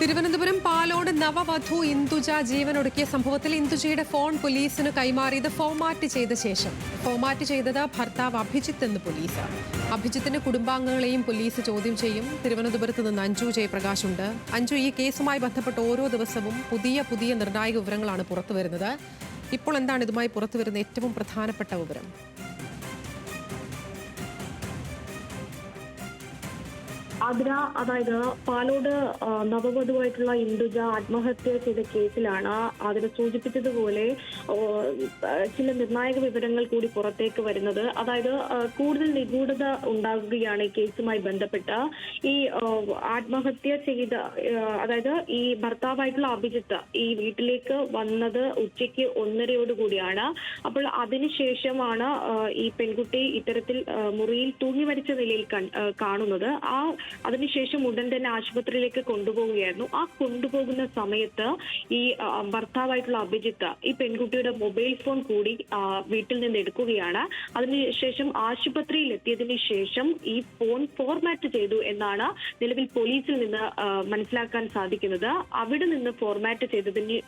തിരുവനന്തപുരം പാലോട് നവവധു ഇന്ദുജ ജീവനൊടുക്കിയ സംഭവത്തിൽ ഇന്ദുജയുടെ ഫോൺ പോലീസിന് കൈമാറിയത് ഫോമാറ്റ് ചെയ്ത ശേഷം. ഫോമാറ്റ് ചെയ്തത് ഭർത്താവ് അഭിജിത്ത് എന്ന് പോലീസ് അഭിജിത്തിന്റെ കുടുംബാംഗങ്ങളെയും പോലീസ് ചോദ്യം ചെയ്യും. തിരുവനന്തപുരത്ത് നിന്ന് അഞ്ജു ജയപ്രകാശ് ഉണ്ട് അഞ്ജു ഈ കേസുമായി ബന്ധപ്പെട്ട് ഓരോ ദിവസവും പുതിയ പുതിയ നിർണായക വിവരങ്ങളാണ് പുറത്തുവരുന്നത്. ഇപ്പോൾ എന്താണ് ഇതുമായി പുറത്തു വരുന്ന ഏറ്റവും പ്രധാനപ്പെട്ട വിവരം? ആതിര അതായത് പാലോട് നവവധുവായിട്ടുള്ള ഇന്ദുജ ആത്മഹത്യ ചെയ്ത കേസിലാണ് അതിന് സൂചിപ്പിച്ചതുപോലെ ചില നിർണായക വിവരങ്ങൾ കൂടി പുറത്തേക്ക് വരുന്നത്. അതായത് കൂടുതൽ നിഗൂഢത ഉണ്ടാകുകയാണ് ഈ കേസുമായി ബന്ധപ്പെട്ട്. ഈ ആത്മഹത്യ ചെയ്ത അതായത് ഈ ഭർത്താവായിട്ടുള്ള അഭിജിത്ത് ഈ വീട്ടിലേക്ക് വന്നത് ഉച്ചയ്ക്ക് ഒന്നരയോട് കൂടിയാണ്. അപ്പോൾ അതിനുശേഷമാണ് ഈ പെൺകുട്ടി ഇത്തരത്തിൽ മുറിയിൽ തൂങ്ങി മരിച്ച നിലയിൽ കാണുന്നത്. ആ അതിനുശേഷം ഉടൻ തന്നെ ആശുപത്രിയിലേക്ക് കൊണ്ടുപോവുകയായിരുന്നു. ആ കൊണ്ടുപോകുന്ന സമയത്ത് ഈ ഭർത്താവായിട്ടുള്ള അഭിജിത്ത് ഈ പെൺകുട്ടിയുടെ മൊബൈൽ ഫോൺ കൂടി വീട്ടിൽ നിന്ന് എടുക്കുകയാണ്. അതിനുശേഷം ആശുപത്രിയിൽ എത്തിയതിനു ശേഷം ഈ ഫോൺ ഫോർമാറ്റ് ചെയ്തു എന്നാണ് നിലവിൽ പോലീസിൽ നിന്ന് മനസ്സിലാക്കാൻ സാധിക്കുന്നത്. അവിടെ നിന്ന് ഫോർമാറ്റ് ചെയ്തതിന്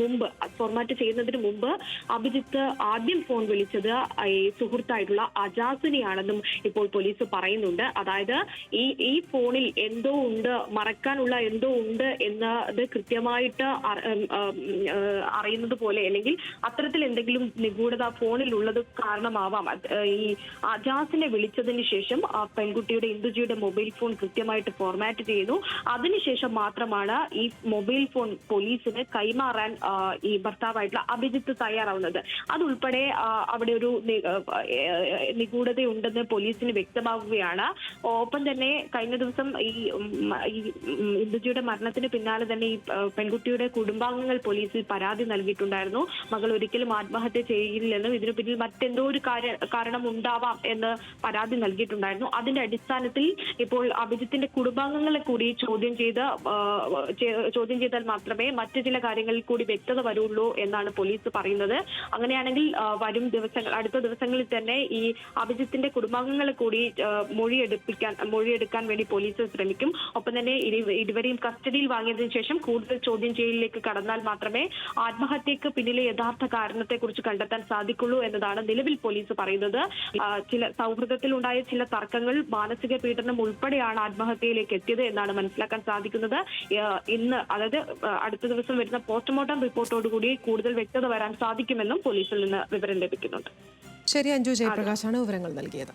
മുമ്പ് ഫോർമാറ്റ് ചെയ്യുന്നതിന് മുമ്പ് അഭിജിത്ത് ആദ്യം ഫോൺ വിളിച്ചത് ഈ സുഹൃത്തായിട്ടുള്ള അജാസിനെയാണെന്നും ഇപ്പോൾ പോലീസ് പറയുന്നുണ്ട്. അതായത് ഈ ഈ ഫോണിൽ എന്തോ ഉണ്ട് മറക്കാനുള്ള എന്തോ ഉണ്ട് എന്നത് കൃത്യമായിട്ട് ഏഹ് അറിയുന്നത് പോലെ അല്ലെങ്കിൽ അത്തരത്തിൽ എന്തെങ്കിലും നിഗൂഢത ഫോണിൽ ഉള്ളത് കാരണമാവാം ഈ അജാസിനെ വിളിച്ചതിന് ശേഷം ആ പെൺകുട്ടിയുടെ ഇന്ദുജിയുടെ മൊബൈൽ ഫോൺ കൃത്യമായിട്ട് ഫോർമാറ്റ് ചെയ്യുന്നു അതിനുശേഷം മാത്രമാണ് ഈ മൊബൈൽ ഫോൺ പോലീസിന് കൈമാറാൻ ഈ ഭർത്താവായിട്ടുള്ള അഭിജിത്ത് തയ്യാറാവുന്നത്. അതുൾപ്പെടെ അവിടെ ഒരു നിഗൂഢത ഉണ്ടെന്ന് പോലീസിന് വ്യക്തമാവുകയാണ്. ഒപ്പം തന്നെ കഴിഞ്ഞ ദിവസം ഈ ഇന്ദുജിയുടെ മരണത്തിന് പിന്നാലെ തന്നെ ഈ ആ, പെൺകുട്ടിയുടെ കുടുംബാംഗങ്ങൾ പോലീസിൽ പരാതി നൽകിയിട്ടുണ്ടായിരുന്നു. മകൾ ഒരിക്കലും ആത്മഹത്യ ചെയ്യില്ലെന്നും ഇതിനു പിന്നിൽ മറ്റെന്തോ ഒരു കാരണം ഉണ്ടാവാം എന്ന് പരാതി നൽകിയിട്ടുണ്ടായിരുന്നു. അതിന്റെ അടിസ്ഥാനത്തിൽ ഇപ്പോൾ അഭിജിത്തിന്റെ കുടുംബാംഗങ്ങളെ കൂടി ചോദ്യം ചെയ്ത് ചോദ്യം ചെയ്താൽ മാത്രമേ മറ്റു ചില കാര്യങ്ങളിൽ കൂടി വ്യക്തത വരുള്ളൂ എന്നാണ് പോലീസ് പറയുന്നത്. അങ്ങനെയാണെങ്കിൽ വരും ദിവസങ്ങൾ അടുത്ത ദിവസങ്ങളിൽ തന്നെ ഈ അഭിജിത്തിന്റെ കുടുംബാംഗങ്ങളെ കൂടി മൊഴിയെടുപ്പിക്കാൻ മൊഴിയെടുക്കാൻ വേണ്ടി പോലീസ് ശ്രമിക്കും. ഒപ്പം തന്നെ ഇരു- ഇരുവരെയും കസ്റ്റഡിയിൽ വാങ്ങിയതിനു ശേഷം കൂടുതൽ ചോദ്യം ചെയ്യലിലേക്ക് കടന്നാൽ മാത്രമേ ആത്മഹത്യക്ക് പിന്നിലെ യഥാർത്ഥ കാരണത്തെക്കുറിച്ച് കണ്ടെത്താൻ സാധിക്കുള്ളൂ എന്നതാണ് നിലവിൽ പോലീസ് പറയുന്നത്. ചില സൗഹൃദത്തിലുണ്ടായ ചില തർക്കങ്ങൾ മാനസിക പീഡനം ഉൾപ്പെടെയാണ് ആത്മഹത്യയിലേക്ക് എത്തിയത് എന്നാണ് മനസ്സിലാക്കാൻ സാധിക്കുന്നത്. ഇന്ന് അതായത് അടുത്ത ദിവസം വരുന്ന പോസ്റ്റ്മോർട്ടം റിപ്പോർട്ടോടുകൂടി കൂടുതൽ വ്യക്തത വരാൻ സാധിക്കുമെന്നും പോലീസിൽ നിന്ന് വിവരം ലഭിക്കുന്നുണ്ട്. ശരി അഞ്ജു ജയപ്രകാശാണ് വിവരങ്ങൾ നൽകിയത്.